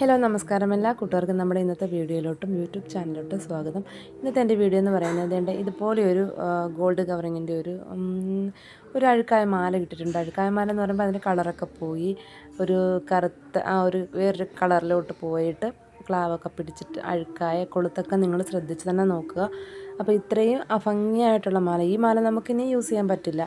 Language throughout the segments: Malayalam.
ഹലോ നമസ്കാരം എല്ലാ കൂട്ടുകാർക്കും നമ്മുടെ ഇന്നത്തെ വീഡിയോയിലോട്ടും യൂട്യൂബ് ചാനലിലോട്ടും സ്വാഗതം. ഇന്നത്തെ എന്റെ വീഡിയോ എന്ന് പറയുന്നത് എന്റെ ഇതുപോലെ ഒരു ഗോൾഡ് കവറിങ്ങിന്റെ ഒരു ഒരു അഴുക്കായ മാല കിട്ടിയിട്ടുണ്ട്. അഴുക്കായ മാല എന്ന് പറയുമ്പോൾ അതിന്റെ കളറൊക്കെ പോയി ഒരു കറുത്ത ആ ഒരു വേറൊരു കളറിലോട്ട് പോയിട്ട് ക്ലാവൊക്കെ പിടിച്ചിട്ട് അഴുക്കായ കൊളുത്തൊക്കെ നിങ്ങൾ ശ്രദ്ധിച്ച് തന്നെ നോക്കുക. അപ്പോൾ ഇത്രയും അഭംഗിയായിട്ടുള്ള മാല. ഈ മാല നമുക്കിനി യൂസ് ചെയ്യാൻ പറ്റില്ല.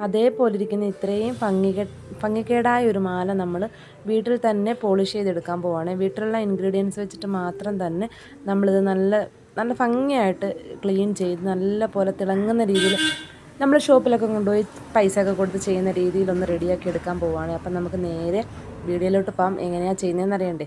അതേപോലെ ഇരിക്കുന്ന ഇത്രയും ഭംഗികെ ഭംഗിക്കേടായ ഒരു മാല നമ്മൾ വീട്ടിൽ തന്നെ പോളിഷ് ചെയ്തെടുക്കാൻ പോവാണ്. വീട്ടിലുള്ള ഇൻഗ്രീഡിയൻസ് വെച്ചിട്ട് മാത്രം തന്നെ നമ്മളിത് നല്ല നല്ല ഭംഗിയായിട്ട് ക്ലീൻ ചെയ്ത് നല്ല പോലെ തിളങ്ങുന്ന രീതിയിൽ നമ്മൾ ഷോപ്പിലൊക്കെ കൊണ്ടുപോയി പൈസ ഒക്കെ കൊടുത്ത് ചെയ്യുന്ന രീതിയിലൊന്ന് റെഡിയാക്കി എടുക്കാൻ പോവുകയാണ് അപ്പം നമുക്ക് നേരെ വീഡിയോയിലോട്ട് പോകാം എങ്ങനെയാണ് ചെയ്യുന്നതെന്ന് അറിയണ്ടേ?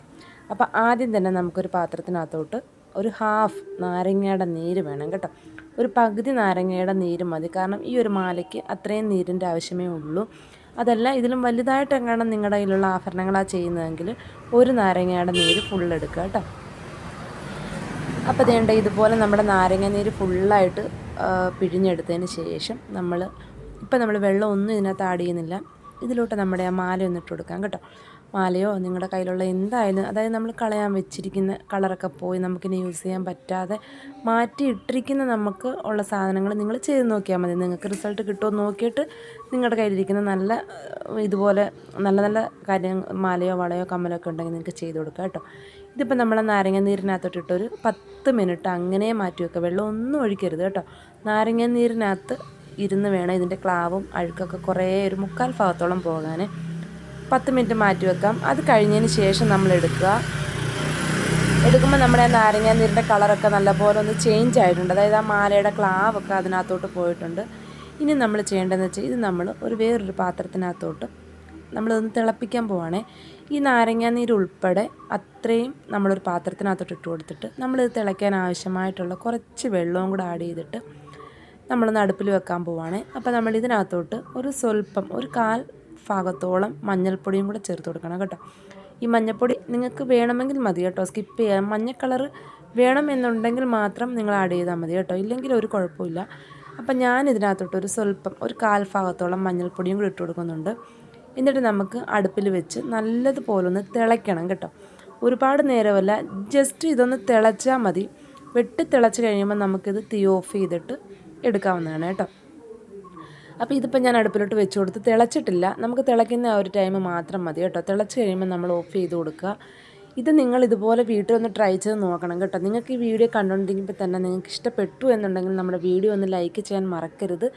അപ്പോൾ ആദ്യം തന്നെ നമുക്കൊരു പാത്രത്തിനകത്തോട്ട് ഒരു ഹാഫ് നാരങ്ങയുടെ നീര് വേണം കേട്ടോ. ഒരു പകുതി നാരങ്ങയുടെ നീര് മതി. കാരണം ഈ ഒരു മാലയ്ക്ക് അത്രയും നീരിന്റെ ആവശ്യമേ ഉള്ളൂ. അതല്ല ഇതിലും വലുതായിട്ട് എങ്ങാനും നിങ്ങളുടെ കയ്യിലുള്ള ആഭരണങ്ങളാണ് ചെയ്യുന്നതെങ്കിൽ ഒരു നാരങ്ങയുടെ നീര് ഫുൾ എടുക്കുക കേട്ടോ. അപ്പോൾ ഇതേണ്ട ഇതുപോലെ നമ്മുടെ നാരങ്ങ നീര് ഫുള്ളായിട്ട് പിഴിഞ്ഞെടുത്തതിന് ശേഷം നമ്മൾ ഇപ്പം നമ്മൾ വെള്ളം ഒന്നും ഇതിനകത്ത് ആഡ് ചെയ്യുന്നില്ല. ഇതിലോട്ട് നമ്മുടെ ആ മാല ഒന്നിട്ട് കൊടുക്കാം കേട്ടോ. മാലയോ നിങ്ങളുടെ കയ്യിലുള്ള എന്തായാലും അതായത് നമ്മൾ കളയാൻ വെച്ചിരിക്കുന്ന കളറൊക്കെ പോയി നമുക്കിനി യൂസ് ചെയ്യാൻ പറ്റാതെ മാറ്റി ഇട്ടിരിക്കുന്ന നമുക്ക് ഉള്ള സാധനങ്ങൾ നിങ്ങൾ ചെയ്ത് നോക്കിയാൽ മതി. നിങ്ങൾക്ക് റിസൾട്ട് കിട്ടുമോ നോക്കിയിട്ട് നിങ്ങളുടെ കയ്യിലിരിക്കുന്ന നല്ല ഇതുപോലെ നല്ല നല്ല കാര്യം മാലയോ വളയോ കമ്മലോ ഒക്കെ ഉണ്ടെങ്കിൽ നിങ്ങൾക്ക് ചെയ്ത് കൊടുക്കാം കേട്ടോ. ഇതിപ്പോൾ നമ്മൾ നാരങ്ങ നീരിനകത്തോട്ടിട്ടൊരു പത്ത് മിനിറ്റ് അങ്ങനെ മാറ്റി വെക്കുക. വെള്ളം ഒന്നും ഒഴിക്കരുത് കേട്ടോ. നാരങ്ങ നീരിനകത്ത് ഇരുന്ന് വേണം ഇതിന്റെ ക്ലാവും അഴുക്കൊക്കെ കുറേ ഒരു മുക്കാൽ ഭാഗത്തോളം പോകാൻ. പത്ത് മിനിറ്റ് മാറ്റി വെക്കാം. അത് കഴിഞ്ഞതിന് ശേഷം നമ്മൾ എടുക്കുക. എടുക്കുമ്പോൾ നമ്മുടെ നാരങ്ങ നീരിന്റെ കളറൊക്കെ നല്ലപോലെ ഒന്ന് ചേഞ്ച് ആയിട്ടുണ്ട്. അതായത് ആ മാലയുടെ ക്ലാവൊക്കെ അതിനകത്തോട്ട് പോയിട്ടുണ്ട്. ഇനി നമ്മൾ ചെയ്യേണ്ടതെന്ന് വെച്ചാൽ ഇത് നമ്മൾ ഒരു വേറൊരു പാത്രത്തിനകത്തോട്ട് നമ്മളതൊന്ന് തിളപ്പിക്കാൻ പോവാണേ. ഈ നാരങ്ങ നീര് ഉൾപ്പെടെ അത്രയും നമ്മളൊരു പാത്രത്തിനകത്തോട്ട് ഇട്ട് കൊടുത്തിട്ട് നമ്മളിത് തിളയ്ക്കാൻ ആവശ്യമായിട്ടുള്ള കുറച്ച് വെള്ളവും കൂടെ ആഡ് ചെയ്തിട്ട് നമ്മളൊന്ന് അടുപ്പിൽ വെക്കാൻ പോവാണേ. അപ്പോൾ നമ്മൾ ഇതിനകത്തോട്ട് ഒരു സ്വല്പം ഒരു കാൽ ഭാഗത്തോളം മഞ്ഞൾപ്പൊടിയും കൂടെ ചേർത്ത് കൊടുക്കണം കേട്ടോ. ഈ മഞ്ഞൾപ്പൊടി നിങ്ങൾക്ക് വേണമെങ്കിൽ മതി കേട്ടോ. സ്കിപ്പ് ചെയ്യാം. മഞ്ഞ കളർ വേണമെന്നുണ്ടെങ്കിൽ മാത്രം നിങ്ങൾ ആഡ് ചെയ്താൽ മതി കേട്ടോ. ഇല്ലെങ്കിൽ ഒരു കുഴപ്പമില്ല. അപ്പം ഞാൻ ഇതിനകത്തോട്ട് ഒരു സ്വല്പം ഒരു കാൽ ഭാഗത്തോളം മഞ്ഞൾപ്പൊടിയും കൂടി ഇട്ട് കൊടുക്കുന്നുണ്ട്. എന്നിട്ട് നമുക്ക് അടുപ്പിൽ വെച്ച് നല്ലതുപോലെ ഒന്ന് തിളയ്ക്കണം കേട്ടോ. ഒരുപാട് നേരമല്ല ജസ്റ്റ് ഇതൊന്ന് തിളച്ചാൽ മതി. വെട്ടി തിളച്ച് കഴിയുമ്പോൾ നമുക്കിത് തീ ഓഫ് ചെയ്തിട്ട് എടുക്കാവുന്നതാണ് കേട്ടോ. അപ്പോൾ ഇതിപ്പോൾ ഞാൻ അടുപ്പിലോട്ട് വെച്ച് കൊടുത്ത് തിളച്ചിട്ടില്ല. നമുക്ക് തിളയ്ക്കുന്ന ആ ഒരു ടൈം മാത്രം മതി കേട്ടോ. തിളച്ച് കഴിയുമ്പോൾ നമ്മൾ ഓഫ് ചെയ്ത് കൊടുക്കുക. ഇത് നിങ്ങൾ ഇതുപോലെ വീട്ടിൽ ഒന്ന് ട്രൈ ചെയ്ത് നോക്കണം കേട്ടോ. നിങ്ങൾക്ക് ഈ വീഡിയോ കണ്ടുകൊണ്ടിരിക്കുമ്പോൾ തന്നെ നിങ്ങൾക്ക് ഇഷ്ടപ്പെട്ടു എന്നുണ്ടെങ്കിൽ നമ്മുടെ വീഡിയോ ഒന്ന് ലൈക്ക് ചെയ്യാൻ മറക്കരുത്.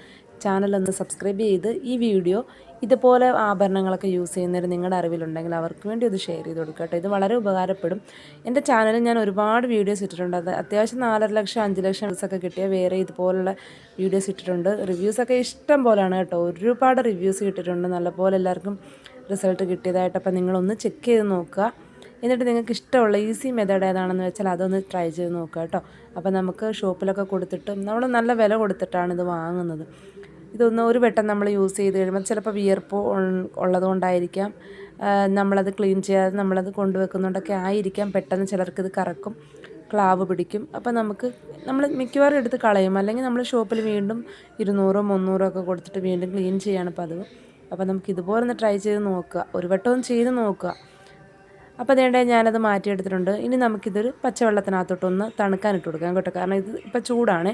ചാനൽ ഒന്ന് സബ്സ്ക്രൈബ് ചെയ്ത് ഈ വീഡിയോ ഇതുപോലെ ആഭരണങ്ങളൊക്കെ യൂസ് ചെയ്യുന്നവർ നിങ്ങളുടെ അറിവിലുണ്ടെങ്കിൽ അവർക്ക് വേണ്ടി ഇത് ഷെയർ ചെയ്ത് കൊടുക്കുക കേട്ടോ. ഇത് വളരെ ഉപകാരപ്പെടും. എന്റെ ചാനലിൽ ഞാൻ ഒരുപാട് വീഡിയോസ് ഇട്ടിട്ടുണ്ട്. അത് അത്യാവശ്യം നാലര ലക്ഷം അഞ്ച് ലക്ഷം വ്യൂസ് ഒക്കെ കിട്ടിയ വേറെ ഇതുപോലുള്ള വീഡിയോസ് ഇട്ടിട്ടുണ്ട്. റിവ്യൂസൊക്കെ ഇഷ്ടം പോലെയാണ് കേട്ടോ. ഒരുപാട് റിവ്യൂസ് കിട്ടിയിട്ടുണ്ട്. നല്ലപോലെ എല്ലാവർക്കും റിസൾട്ട് കിട്ടിയതായിട്ട് അപ്പോൾ നിങ്ങളൊന്ന് ചെക്ക് ചെയ്ത് നോക്കുക. എന്നിട്ട് നിങ്ങൾക്ക് ഇഷ്ടമുള്ള ഈസി മെത്തേഡ് ഏതാണെന്ന് വെച്ചാൽ അതൊന്ന് ട്രൈ ചെയ്ത് നോക്കുക കേട്ടോ. അപ്പോൾ നമുക്ക് ഷോപ്പിലൊക്കെ കൊടുത്തിട്ട് നമ്മൾ നല്ല വില കൊടുത്തിട്ടാണ് ഇത് വാങ്ങുന്നത്. ഇതൊന്ന് ഒരു വട്ടം നമ്മൾ യൂസ് ചെയ്ത് കഴിയുമ്പോൾ ചിലപ്പോൾ വിയർപ്പ് ഉള്ളതുകൊണ്ടായിരിക്കാം. നമ്മളത് ക്ലീൻ ചെയ്യാതെ നമ്മളത് കൊണ്ടുവെക്കുന്നുണ്ടൊക്കെ ആയിരിക്കാം. പെട്ടെന്ന് ചിലർക്ക് ഇത് കറക്കും ക്ലാവ് പിടിക്കും. അപ്പോൾ നമുക്ക് നമ്മൾ മിക്കവാറും എടുത്ത് കളയും. അല്ലെങ്കിൽ നമ്മൾ ഷോപ്പിൽ വീണ്ടും ഇരുന്നൂറോ മുന്നൂറോ ഒക്കെ കൊടുത്തിട്ട് വീണ്ടും ക്ലീൻ ചെയ്യാണ് പതിവ്. അപ്പോൾ നമുക്ക് ഇതുപോലെ ഒന്ന് ട്രൈ ചെയ്ത് നോക്കുക. ഒരു വട്ടവും ചെയ്ത് നോക്കുക. അപ്പോൾ അതേണ്ടേ ഞാനത് മാറ്റിയെടുത്തിട്ടുണ്ട്. ഇനി നമുക്കിതൊരു പച്ചവെള്ളത്തിനകത്തോട്ടൊന്ന് തണുക്കാൻ ഇട്ട് കൊടുക്കാം കേട്ടോ. കാരണം ഇത് ഇപ്പോൾ ചൂടാണേ.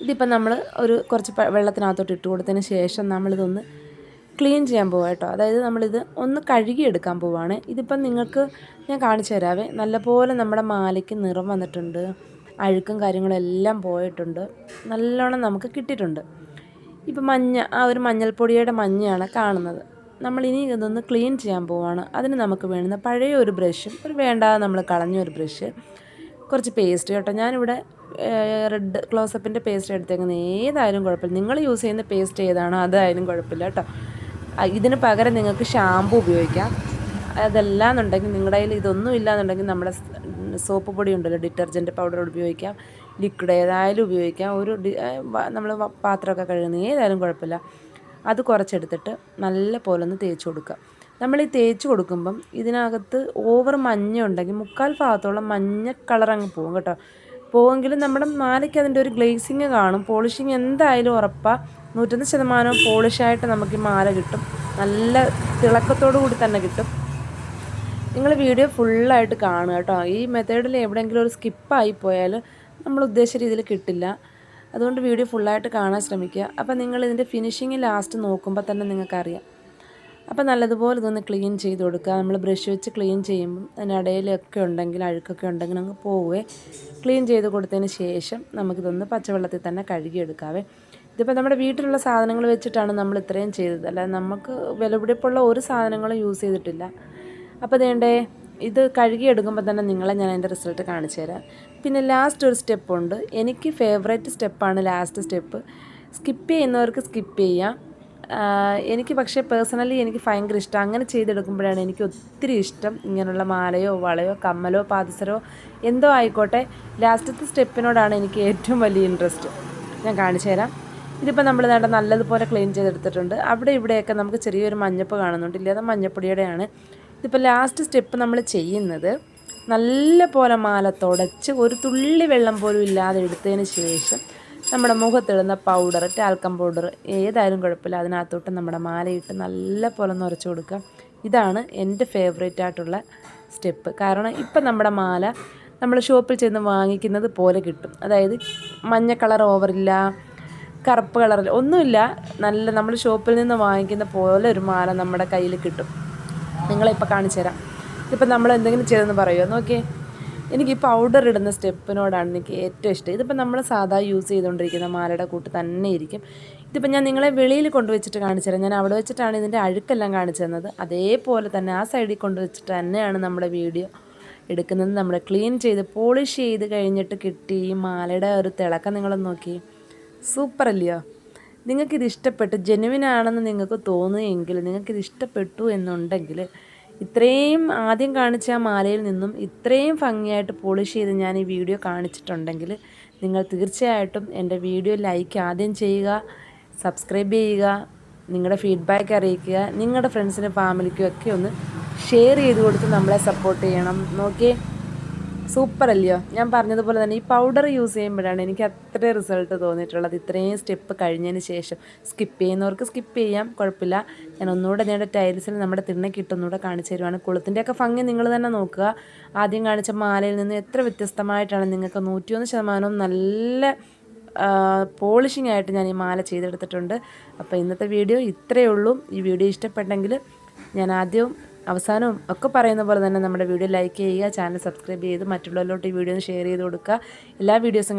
ഇതിപ്പോൾ നമ്മൾ ഒരു കുറച്ച് വെള്ളത്തിനകത്തോട്ട് ഇട്ട് കൊടുത്തതിന് ശേഷം നമ്മളിതൊന്ന് ക്ലീൻ ചെയ്യാൻ പോവാം കേട്ടോ. അതായത് നമ്മളിത് ഒന്ന് കഴുകിയെടുക്കാൻ പോവാണ്. ഇതിപ്പം നിങ്ങൾക്ക് ഞാൻ കാണിച്ചു തരാവേ. നല്ലപോലെ നമ്മുടെ മാലയ്ക്ക് നിറം വന്നിട്ടുണ്ട്. അഴുക്കും കാര്യങ്ങളും എല്ലാം പോയിട്ടുണ്ട്. നല്ലോണം നമുക്ക് കിട്ടിയിട്ടുണ്ട്. ഇപ്പം മഞ്ഞ ആ ഒരു മഞ്ഞൾപ്പൊടിയുടെ മഞ്ഞയാണ് കാണുന്നത്. നമ്മളിനി ഇതൊന്ന് ക്ലീൻ ചെയ്യാൻ പോവാണ്. അതിന് നമുക്ക് വേണ്ടുന്ന പഴയ ഒരു ബ്രഷും ഒരു വേണ്ടാതെ നമ്മൾ കളഞ്ഞ ഒരു ബ്രഷ് കുറച്ച് പേസ്റ്റ് കേട്ടോ. ഞാനിവിടെ റെഡ് ക്ലോസപ്പിന്റെ പേസ്റ്റ് എടുത്തേക്കുന്നത് ഏതായാലും കുഴപ്പമില്ല. നിങ്ങൾ യൂസ് ചെയ്യുന്ന പേസ്റ്റ് ഏതാണോ അതായാലും കുഴപ്പമില്ല കേട്ടോ. ഇതിന് പകരം നിങ്ങൾക്ക് ഷാമ്പു ഉപയോഗിക്കാം. അതല്ലാന്നുണ്ടെങ്കിൽ നിങ്ങളുടെ കയ്യിൽ ഇതൊന്നും ഇല്ലാന്നുണ്ടെങ്കിൽ നമ്മുടെ സോപ്പ് പൊടി ഉണ്ടല്ലോ ഡിറ്റർജന്റ് പൗഡർ ഉപയോഗിക്കാം. ലിക്വിഡ് ഏതായാലും ഉപയോഗിക്കാം. ഒരു നമ്മൾ പാത്രമൊക്കെ കഴുകുന്ന ഏതായാലും കുഴപ്പമില്ല. അത് കുറച്ചെടുത്തിട്ട് നല്ല പോലെ ഒന്ന് തേച്ച് കൊടുക്കുക. നമ്മൾ ഈ തേച്ച് കൊടുക്കുമ്പം ഇതിനകത്ത് ഓവർ മഞ്ഞ ഉണ്ടെങ്കിൽ മുക്കാൽ ഭാഗത്തോളം മഞ്ഞ കളർ അങ്ങ് പോകും കേട്ടോ. പോകുമെങ്കിലും നമ്മുടെ മാലയ്ക്ക് അതിന്റെ ഒരു ഗ്ലേസിങ് കാണും. പോളിഷിങ് എന്തായാലും ഉറപ്പാണ് നൂറ്റൊന്ന് ശതമാനം പോളിഷായിട്ട് നമുക്ക് ഈ മാല കിട്ടും. നല്ല തിളക്കത്തോടു കൂടി തന്നെ കിട്ടും. നിങ്ങൾ വീഡിയോ ഫുള്ളായിട്ട് കാണുക കേട്ടോ. ഈ മെത്തേഡിൽ എവിടെയെങ്കിലും ഒരു സ്കിപ്പായി പോയാൽ നമ്മൾ ഉദ്ദേശിച്ച രീതിയിൽ കിട്ടില്ല. അതുകൊണ്ട് വീഡിയോ ഫുള്ളായിട്ട് കാണാൻ ശ്രമിക്കുക. അപ്പോൾ നിങ്ങൾ ഇതിന്റെ ഫിനിഷിങ് ലാസ്റ്റ് നോക്കുമ്പോൾ തന്നെ നിങ്ങൾക്കറിയാം. അപ്പോൾ നല്ലതുപോലെ ഇതൊന്ന് ക്ലീൻ ചെയ്ത് കൊടുക്കുക. നമ്മൾ ബ്രഷ് വെച്ച് ക്ലീൻ ചെയ്യുമ്പം അതിനിടയിലൊക്കെ ഉണ്ടെങ്കിൽ അഴുക്കൊക്കെ ഉണ്ടെങ്കിൽ അങ്ങ് പോവുകയെ ക്ലീൻ ചെയ്ത് കൊടുത്തതിന് ശേഷം നമുക്കിതൊന്ന് പച്ചവെള്ളത്തിൽ തന്നെ കഴുകിയെടുക്കാവേ. ഇതിപ്പോൾ നമ്മുടെ വീട്ടിലുള്ള സാധനങ്ങൾ വെച്ചിട്ടാണ് നമ്മൾ ഇത്രയും ചെയ്തത്. അല്ലാതെ നമുക്ക് വിലപിടിപ്പുള്ള ഒരു സാധനങ്ങളും യൂസ് ചെയ്തിട്ടില്ല. അപ്പോൾ വേണ്ടേ ഇത് കഴുകിയെടുക്കുമ്പോൾ തന്നെ നിങ്ങളെ ഞാൻ അതിന്റെ റിസൾട്ട് കാണിച്ചു തരാം. പിന്നെ ലാസ്റ്റ് ഒരു സ്റ്റെപ്പുണ്ട്. എനിക്ക് ഫേവറേറ്റ് സ്റ്റെപ്പാണ് ലാസ്റ്റ് സ്റ്റെപ്പ്. സ്കിപ്പ് ചെയ്യുന്നവർക്ക് സ്കിപ്പ് ചെയ്യാം. എനിക്ക് പക്ഷേ പേഴ്സണലി എനിക്ക് ഭയങ്കര ഇഷ്ടം. അങ്ങനെ ചെയ്തെടുക്കുമ്പോഴാണ് എനിക്ക് ഒത്തിരി ഇഷ്ടം. ഇങ്ങനെയുള്ള മാലയോ വളയോ കമ്മലോ പാദസരോ എന്തോ ആയിക്കോട്ടെ. ലാസ്റ്റത്തെ സ്റ്റെപ്പിനോടാണ് എനിക്ക് ഏറ്റവും വലിയ ഇൻട്രസ്റ്റ് ഞാൻ കാണിച്ചു തരാം. ഇതിപ്പോൾ നമ്മൾ നേട്ട നല്ലതുപോലെ ക്ലീൻ ചെയ്തെടുത്തിട്ടുണ്ട്. അവിടെ ഇവിടെയൊക്കെ നമുക്ക് ചെറിയൊരു മഞ്ഞപ്പ് കാണുന്നുണ്ട്. ഇല്ലാതെ മഞ്ഞപ്പൊടിയുടെയാണ്. ഇതിപ്പോൾ ലാസ്റ്റ് സ്റ്റെപ്പ് നമ്മൾ ചെയ്യുന്നത് നല്ല പോലെ മാല തുടച്ച് ഒരു തുള്ളി വെള്ളം പോലും ഇല്ലാതെ എടുത്തതിന് ശേഷം നമ്മുടെ മുഖത്തിടുന്ന പൗഡർ ടാൽക്കം പൗഡർ ഏതായാലും കുഴപ്പമില്ല. അതിനകത്തോട്ട് നമ്മുടെ മാലയിട്ട് നല്ല പോലെ ഒന്ന് കൊടുക്കുക. ഇതാണ് എന്റെ ഫേവറേറ്റ് ആയിട്ടുള്ള സ്റ്റെപ്പ് കാരണം ഇപ്പം നമ്മുടെ മാല നമ്മൾ ഷോപ്പിൽ ചെന്ന് വാങ്ങിക്കുന്നത് പോലെ കിട്ടും. അതായത് മഞ്ഞ കളർ ഓവറില്ല കറുപ്പ് കളറിൽ ഒന്നുമില്ല. നല്ല നമ്മൾ ഷോപ്പിൽ നിന്ന് വാങ്ങിക്കുന്ന പോലെ ഒരു മാല നമ്മുടെ കയ്യിൽ കിട്ടും. നിങ്ങളിപ്പോൾ കാണിച്ചു തരാം ഇപ്പം നമ്മൾ എന്തെങ്കിലും ചെയ്തെന്ന് പറയുമോ? നോക്കിയേ. എനിക്ക് ഈ പൗഡർ ഇടുന്ന സ്റ്റെപ്പിനോടാണ് എനിക്ക് ഏറ്റവും ഇഷ്ടം. ഇതിപ്പോൾ നമ്മൾ സാധാ യൂസ് ചെയ്തുകൊണ്ടിരിക്കുന്ന മാലയുടെ കൂട്ട് തന്നെ ഇരിക്കും. ഇതിപ്പോൾ ഞാൻ നിങ്ങളെ വെളിയിൽ കൊണ്ടുവച്ചിട്ട് കാണിച്ചു തരാം. ഞാൻ അവിടെ വെച്ചിട്ടാണ് ഇതിന്റെ അഴുക്കെല്ലാം കാണിച്ചു തന്നത്. അതേപോലെ തന്നെ ആ സൈഡിൽ കൊണ്ടുവച്ചിട്ട് തന്നെയാണ് നമ്മുടെ വീഡിയോ എടുക്കുന്നത്. നമ്മൾ ക്ലീൻ ചെയ്ത് പോളിഷ് ചെയ്ത് കഴിഞ്ഞിട്ട് കിട്ടി ഈ മാലയുടെ ഒരു തിളക്കം നിങ്ങളൊന്ന് നോക്കി. സൂപ്പർ അല്ലയോ? നിങ്ങൾക്കിത് ഇഷ്ടപ്പെട്ടു ജെനുവിൻ ആണെന്ന് നിങ്ങൾക്ക് തോന്നുമെങ്കിൽ നിങ്ങൾക്കിത് ഇഷ്ടപ്പെട്ടു എന്നുണ്ടെങ്കിൽ ഇത്രയും ആദ്യം കാണിച്ച ആ മാലയിൽ നിന്നും ഇത്രയും ഭംഗിയായിട്ട് പോളിഷ് ചെയ്ത് ഞാൻ ഈ വീഡിയോ കാണിച്ചിട്ടുണ്ടെങ്കിൽ നിങ്ങൾ തീർച്ചയായിട്ടും എന്റെ വീഡിയോ ലൈക്ക് ആദ്യം ചെയ്യുക സബ്സ്ക്രൈബ് ചെയ്യുക നിങ്ങളുടെ ഫീഡ്ബാക്ക് അറിയിക്കുക നിങ്ങളുടെ ഫ്രണ്ട്സിനും ഫാമിലിക്കും ഒക്കെ ഒന്ന് ഷെയർ ചെയ്ത് കൊടുത്ത് നമ്മളെ സപ്പോർട്ട് ചെയ്യണം. നോക്കിയേ? സൂപ്പർ അല്ലയോ ഞാൻ പറഞ്ഞതുപോലെ തന്നെ ഈ പൗഡർ യൂസ് ചെയ്യുമ്പോഴാണ് എനിക്ക് അത്ര റിസൾട്ട് തോന്നിയിട്ടുള്ളത്. ഇത്രയും സ്റ്റെപ്പ് കഴിഞ്ഞതിന് ശേഷം സ്കിപ്പ് ചെയ്യുന്നവർക്ക് സ്കിപ്പ് ചെയ്യാം കുഴപ്പമില്ല. ഞാൻ ഒന്നുകൂടെ നേരെ ടൈൽസിൽ നമ്മുടെ തിണ്ണക്കിട്ട് ഒന്നുകൂടെ കാണിച്ചു തരുവാണ്. കുളത്തിന്റെയൊക്കെ ഭംഗി നിങ്ങൾ തന്നെ നോക്കുക. ആദ്യം കാണിച്ച മാലയിൽ നിന്ന് എത്ര വ്യത്യസ്തമായിട്ടാണ് നിങ്ങൾക്ക് നൂറ്റിയൊന്ന് ശതമാനവും നല്ല പോളിഷിംഗ് ആയിട്ട് ഞാൻ ഈ മാല ചെയ്തെടുത്തിട്ടുണ്ട്. അപ്പോൾ ഇന്നത്തെ വീഡിയോ ഇത്രയേ ഉള്ളൂ. ഈ വീഡിയോ ഇഷ്ടപ്പെട്ടെങ്കിൽ ഞാൻ ആദ്യവും അവസാനവും ഒക്കെ പറയുന്ന പോലെ തന്നെ നമ്മുടെ വീഡിയോ ലൈക്ക് ചെയ്യുക ചാനൽ സബ്സ്ക്രൈബ് ചെയ്ത് മറ്റുള്ളവരിലോട്ട് ഈ വീഡിയോ ഷെയർ ചെയ്ത് കൊടുക്കുക. എല്ലാ വീഡിയോസും